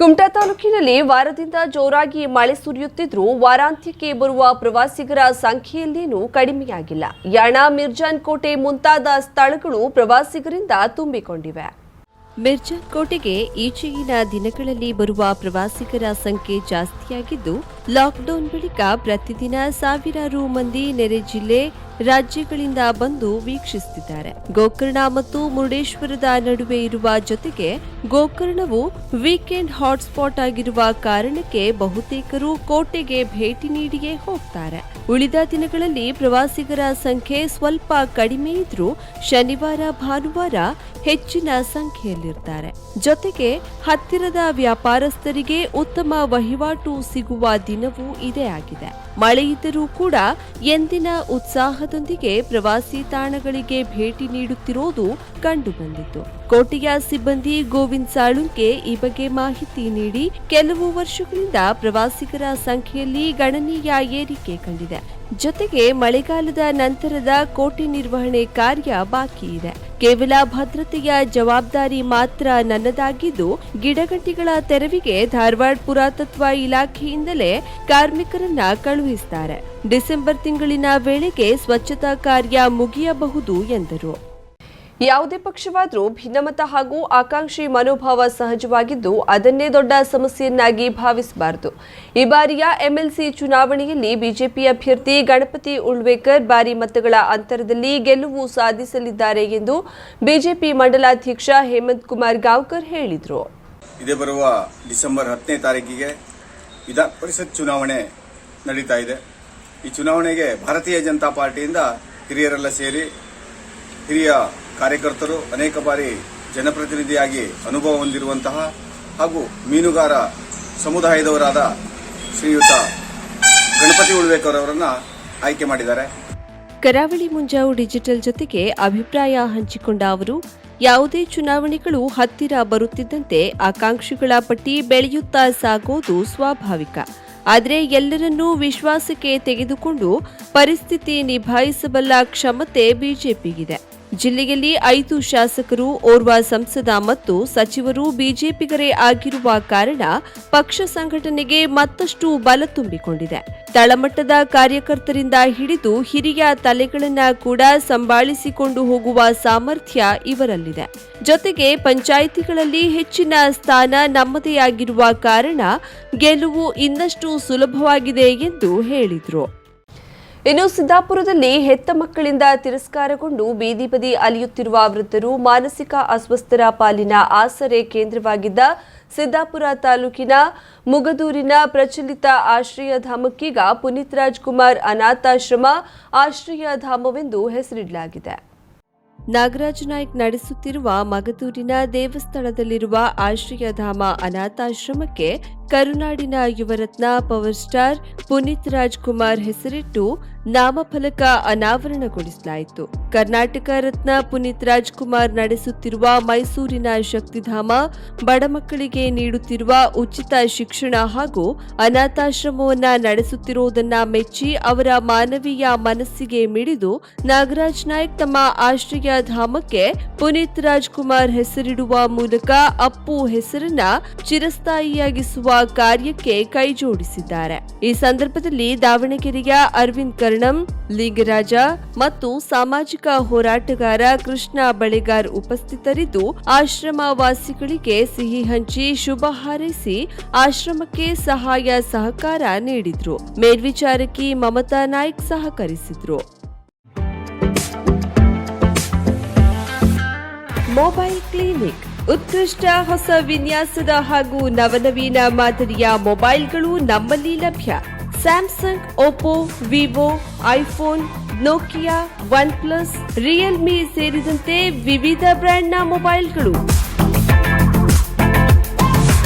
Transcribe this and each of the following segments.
ಕುಮಟಾ ತಾಲೂಕಿನಲ್ಲಿ ವಾರದಿಂದ ಜೋರಾಗಿ ಮಳೆ ಸುರಿಯುತ್ತಿದ್ರೂ ವಾರಾಂತ್ಯಕ್ಕೆ ಬರುವ ಪ್ರವಾಸಿಗರ ಸಂಖ್ಯೆಯಲ್ಲೇನೂ ಕಡಿಮೆಯಾಗಿಲ್ಲ. ಯಾಣ ಮಿರ್ಜಾನ್ ಕೋಟೆ ಮುಂತಾದ ಸ್ಥಳಗಳು ಪ್ರವಾಸಿಗರಿಂದ ತುಂಬಿಕೊಂಡಿವೆ. ಮಿರ್ಜಾನ್ ಕೋಟೆಗೆ ಈಚೆಗಿನ ದಿನಗಳಲ್ಲಿ ಬರುವ ಪ್ರವಾಸಿಗರ ಸಂಖ್ಯೆ ಜಾಸ್ತಿಯಾಗಿದ್ದು ಲಾಕ್ಡೌನ್ ಬಳಿಕ ಪ್ರತಿದಿನ ಸಾವಿರಾರು ಮಂದಿ ನೆರೆ ಜಿಲ್ಲೆ, ರಾಜ್ಯಗಳಿಂದ ಬಂದು ವೀಕ್ಷಿಸುತ್ತಿದ್ದಾರೆ. ಗೋಕರ್ಣ ಮತ್ತು ಮುರುಡೇಶ್ವರದ ನಡುವೆ ಇರುವ ಜೊತೆಗೆ ಗೋಕರ್ಣವು ವೀಕೆಂಡ್ ಹಾಟ್ಸ್ಪಾಟ್ ಆಗಿರುವ ಕಾರಣಕ್ಕೆ ಬಹುತೇಕರು ಕೋಟೆಗೆ ಭೇಟಿ ನೀಡಿಯೇ ಹೋಗ್ತಾರೆ. ಉಳಿದ ದಿನಗಳಲ್ಲಿ ಪ್ರವಾಸಿಗರ ಸಂಖ್ಯೆ ಸ್ವಲ್ಪ ಕಡಿಮೆ ಇದ್ರೂ ಶನಿವಾರ, ಭಾನುವಾರ ಹೆಚ್ಚಿನ ಸಂಖ್ಯೆಯಲ್ಲಿರ್ತಾರೆ. ಜೊತೆಗೆ ಹತ್ತಿರದ ವ್ಯಾಪಾರಸ್ಥರಿಗೆ ಉತ್ತಮ ವಹಿವಾಟು ಸಿಗುವ ದಿನವೂ ಇದೇ ಆಗಿದೆ. ಮಳೆಯಿದ್ದರೂ ಕೂಡ ಎಂದಿನ ಉತ್ಸಾಹದೊಂದಿಗೆ ಪ್ರವಾಸಿ ತಾಣಗಳಿಗೆ ಭೇಟಿ ನೀಡುತ್ತಿರೋದು ಕಂಡುಬಂದಿತು ಕೋಟೆಯ ಸಿಬ್ಬಂದಿ ಗೋವಿಂದ್ ಸಾಳುಂಕೆ ಈ ಬಗ್ಗೆ ಮಾಹಿತಿ ನೀಡಿ, ಕೆಲವು ವರ್ಷಗಳಿಂದ ಪ್ರವಾಸಿಗರ ಸಂಖ್ಯೆಯಲ್ಲಿ ಗಣನೀಯ ಏರಿಕೆ ಕಂಡಿದೆ. ಜೊತೆಗೆ ಮಳೆಗಾಲದ ನಂತರದ ಕೋಟಿ ನಿರ್ವಹಣೆ ಕಾರ್ಯ ಬಾಕಿ ಇದೆ. ಕೇವಲ ಭದ್ರತೆಯ ಜವಾಬ್ದಾರಿ ಮಾತ್ರ ನನ್ನದಾಗಿದ್ದು, ಗಿಡಗಂಟಿಗಳ ತೆರವಿಗೆ ಧಾರವಾಡ ಪುರಾತತ್ವ ಇಲಾಖೆಯಿಂದಲೇ ಕಾರ್ಮಿಕರನ್ನ ಕಳುಹಿಸುತ್ತಾರೆ ಡಿಸೆಂಬರ್ ತಿಂಗಳಿನ ವೇಳೆಗೆ ಸ್ವಚ್ಛತಾ ಕಾರ್ಯ ಮುಗಿಯಬಹುದು ಎಂದರು. ಯಾವುದೇ ಪಕ್ಷವಾದರೂ ಭಿನ್ನಮತ ಹಾಗೂ ಆಕಾಂಕ್ಷಿ ಮನೋಭಾವ ಸಹಜವಾಗಿದ್ದು ಅದನ್ನೇ ದೊಡ್ಡ ಸಮಸ್ಯೆಯನ್ನಾಗಿ ಭಾವಿಸಬಾರದು. ಈ ಬಾರಿಯ ಎಂಎಲ್ಸಿ ಚುನಾವಣೆಯಲ್ಲಿ ಬಿಜೆಪಿ ಅಭ್ಯರ್ಥಿ ಗಣಪತಿ ಉಳ್ವೇಕರ್ ಭಾರಿ ಮತಗಳ ಅಂತರದಲ್ಲಿ ಗೆಲುವು ಸಾಧಿಸಲಿದ್ದಾರೆ ಎಂದು ಬಿಜೆಪಿ ಮಂಡಲಾಧ್ಯಕ್ಷ ಹೇಮಂತ್ ಕುಮಾರ್ ಗಾವ್ಕರ್ ಹೇಳಿದರು. ಇದೇ ಬರುವ ಡಿಸೆಂಬರ್ ಹತ್ತನೇ ತಾರೀಕಿಗೆ ವಿಧಾನ ಪರಿಷತ್ ಚುನಾವಣೆ ನಡೀತಾ ಇದೆ. ಈ ಚುನಾವಣೆಗೆ ಭಾರತೀಯ ಜನತಾ ಪಾರ್ಟಿಯಿಂದ ಹಿರಿಯರೆಲ್ಲ ಸೇರಿ ಹಿರಿಯ ಕಾರ್ಯಕರ್ತರು ಅನೇಕ ಬಾರಿ ಜನಪ್ರತಿನಿಧಿಯಾಗಿ ಅನುಭವ ಹೊಂದಿರುವಂತಹ ಹಾಗೂ ಮೀನುಗಾರ ಸಮುದಾಯದವರಾದ ಶ್ರೀಯುತ ಗಣಪತಿ ಉಳ್ವೇಕರ್ ಅವರನ್ನ ಆಯ್ಕೆ ಮಾಡಿದ್ದಾರೆ. ಕರಾವಳಿ ಮುಂಜಾವು ಡಿಜಿಟಲ್ ಜೊತೆಗೆ ಅಭಿಪ್ರಾಯ ಹಂಚಿಕೊಂಡ ಅವರು, ಯಾವುದೇ ಚುನಾವಣೆಗಳು ಹತ್ತಿರ ಬರುತ್ತಿದ್ದಂತೆ ಆಕಾಂಕ್ಷಿಗಳ ಪಟ್ಟಿ ಬೆಳೆಯುತ್ತಾ ಸಾಗೋದು ಸ್ವಾಭಾವಿಕ. ಆದರೆ ಎಲ್ಲರನ್ನೂ ವಿಶ್ವಾಸಕ್ಕೆ ತೆಗೆದುಕೊಂಡು ಪರಿಸ್ಥಿತಿ ನಿಭಾಯಿಸಬಲ್ಲ ಕ್ಷಮತೆ ಬಿಜೆಪಿಗಿದೆ. ಜಿಲ್ಲೆಯಲ್ಲಿ ಐದು ಶಾಸಕರು, ಓರ್ವ ಸಂಸದ ಮತ್ತು ಸಚಿವರು ಬಿಜೆಪಿಗರೇ ಆಗಿರುವ ಕಾರಣ ಪಕ್ಷ ಸಂಘಟನೆಗೆ ಮತ್ತಷ್ಟು ಬಲ ತುಂಬಿಕೊಂಡಿದೆ. ತಳಮಟ್ಟದ ಕಾರ್ಯಕರ್ತರಿಂದ ಹಿಡಿದು ಹಿರಿಯ ತಲೆಗಳನ್ನ ಕೂಡ ಸಂಭಾಳಿಸಿಕೊಂಡು ಹೋಗುವ ಸಾಮರ್ಥ್ಯ ಇವರಲ್ಲಿದೆ. ಜೊತೆಗೆ ಪಂಚಾಯಿತಿಗಳಲ್ಲಿ ಹೆಚ್ಚಿನ ಸ್ಥಾನ ನಮ್ಮದೇ ಕಾರಣ ಗೆಲುವು ಇನ್ನಷ್ಟು ಸುಲಭವಾಗಿದೆ ಎಂದು ಹೇಳಿದರು. ಇನ್ನು ಸಿದ್ದಾಪುರದಲ್ಲಿ ಹೆತ್ತ ಮಕ್ಕಳಿಂದ ತಿರಸ್ಕಾರಗೊಂಡು ಬೀದಿ ಬದಿ ಅಲಿಯುತ್ತಿರುವ ವೃದ್ಧರು ಮಾನಸಿಕ ಅಸ್ವಸ್ಥರ ಪಾಲಿನ ಆಸರೆ ಕೇಂದ್ರವಾಗಿದ್ದ ಸಿದ್ದಾಪುರ ತಾಲೂಕಿನ ಮುಗದೂರಿನ ಪ್ರಚಲಿತ ಆಶ್ರಯಧಾಮಕ್ಕೀಗ ಪುನೀತ್ ರಾಜ್ಕುಮಾರ್ ಅನಾಥಾಶ್ರಮ ಆಶ್ರಯಧಾಮವೆಂದು ಹೆಸರಿಡಲಾಗಿದೆ. ನಾಗರಾಜ ನಾಯ್ಕ್ ನಡೆಸುತ್ತಿರುವ ಮಗದೂರಿನ ದೇವಸ್ಥಳದಲ್ಲಿರುವ ಆಶ್ರಯಧಾಮ ಅನಾಥಾಶ್ರಮಕ್ಕೆ ಕರುನಾಡಿನ ಯುವರತ್ನ ಪವರ್ ಸ್ಟಾರ್ ಪುನೀತ್ ರಾಜ್ಕುಮಾರ್ ಹೆಸರಿಟ್ಟು ನಾಮಫಲಕ ಅನಾವರಣಗೊಳಿಸಲಾಯಿತು. ಕರ್ನಾಟಕ ರತ್ನ ಪುನೀತ್ ರಾಜ್ಕುಮಾರ್ ನಡೆಸುತ್ತಿರುವ ಮೈಸೂರಿನ ಶಕ್ತಿಧಾಮ ಬಡಮಕ್ಕಳಿಗೆ ನೀಡುತ್ತಿರುವ ಉಚಿತ ಶಿಕ್ಷಣ ಹಾಗೂ ಅನಾಥಾಶ್ರಮವನ್ನ ನಡೆಸುತ್ತಿರುವುದನ್ನ ಮೆಚ್ಚಿ ಅವರ ಮಾನವೀಯ ಮನಸ್ಸಿಗೆ ಮಿಡಿದು ನಾಗರಾಜ್ ನಾಯ್ಕ್ ತಮ್ಮ ಆಶ್ರಯ ಧಾಮಕ್ಕೆ ಪುನೀತ್ ರಾಜ್ಕುಮಾರ್ ಹೆಸರಿಡುವ ಮೂಲಕ ಅಪ್ಪು ಹೆಸರನ್ನ ಚಿರಸ್ಥಾಯಿಯಾಗಿಸುವ ಕಾರ್ಯಕ್ಕೆ ಕೈಜೋಡಿಸಿದ್ದಾರೆ. ಈ ಸಂದರ್ಭದಲ್ಲಿ ದಾವಣಗೆರೆಯ ಅರವಿಂದ್ ಕರ್ಣಂ, ಲಿಂಗರಾಜ ಮತ್ತು ಸಾಮಾಜಿಕ ಹೋರಾಟಗಾರ ಕೃಷ್ಣ ಬಳೆಗಾರ್ ಉಪಸ್ಥಿತರಿದ್ದು ಆಶ್ರಮ ವಾಸಿಗಳಿಗೆ ಸಿಹಿ ಹಂಚಿ ಶುಭ ಹಾರೈಸಿ ಆಶ್ರಮಕ್ಕೆ ಸಹಾಯ ಸಹಕಾರ ನೀಡಿದ್ರು. ಮೇಲ್ವಿಚಾರಕಿ ಮಮತಾ ನಾಯ್ಕ್ ಸಹಕರಿಸಿದ್ರು. Mobile clinic. ಉತ್ಕೃಷ್ಟ ಹೊಸ ವಿನ್ಯಾಸದ ಹಾಗೂ ನವನವೀನ ಮಾದರಿಯ ಮೊಬೈಲ್ಗಳು ನಮ್ಮಲ್ಲಿ ಲಭ್ಯ. Samsung, Oppo, Vivo, iPhone, Nokia OnePlus Realme ಸೇರಿದಂತೆ ವಿವಿಧ ಬ್ರ್ಯಾಂಡ್ನ ಮೊಬೈಲ್ಗಳು.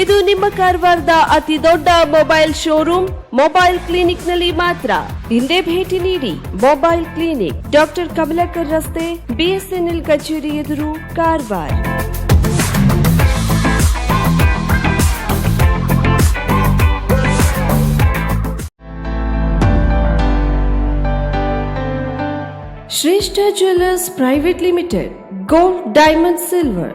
ಇದು ನಿಮ್ಮ ಕಾರವಾರದ ಅತಿ ದೊಡ್ಡ ಮೊಬೈಲ್ ಶೋರೂಮ್. ಮೊಬೈಲ್ ಕ್ಲಿನಿಕ್ನಲ್ಲಿ ಮಾತ್ರ ಹಿಂದೆ ಭೇಟಿ ನೀಡಿ. ಮೊಬೈಲ್ ಕ್ಲಿನಿಕ್, ಡಾಕ್ಟರ್ ಕಮಲಾಕರ್ ರಸ್ತೆ, ಬಿಎಸ್ಎನ್ಎಲ್ ಕಚೇರಿ ಎದುರು Karwar. Shreshta jewellers private limited, gold, diamond, silver.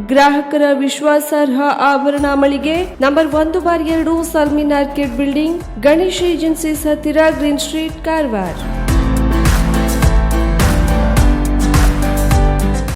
ಗ್ರಾಹಕರ ವಿಶ್ವಾಸಾರ್ಹ ಆಭರಣ ಮಳಿಗೆ ನಂಬರ್ ಒಂದು ಬಾರ್ ಎರಡು Salmin market building Ganesh agencies ಹತ್ತಿರ ಗ್ರೀನ್ ಸ್ಟ್ರೀಟ್ ಕಾರವಾರ.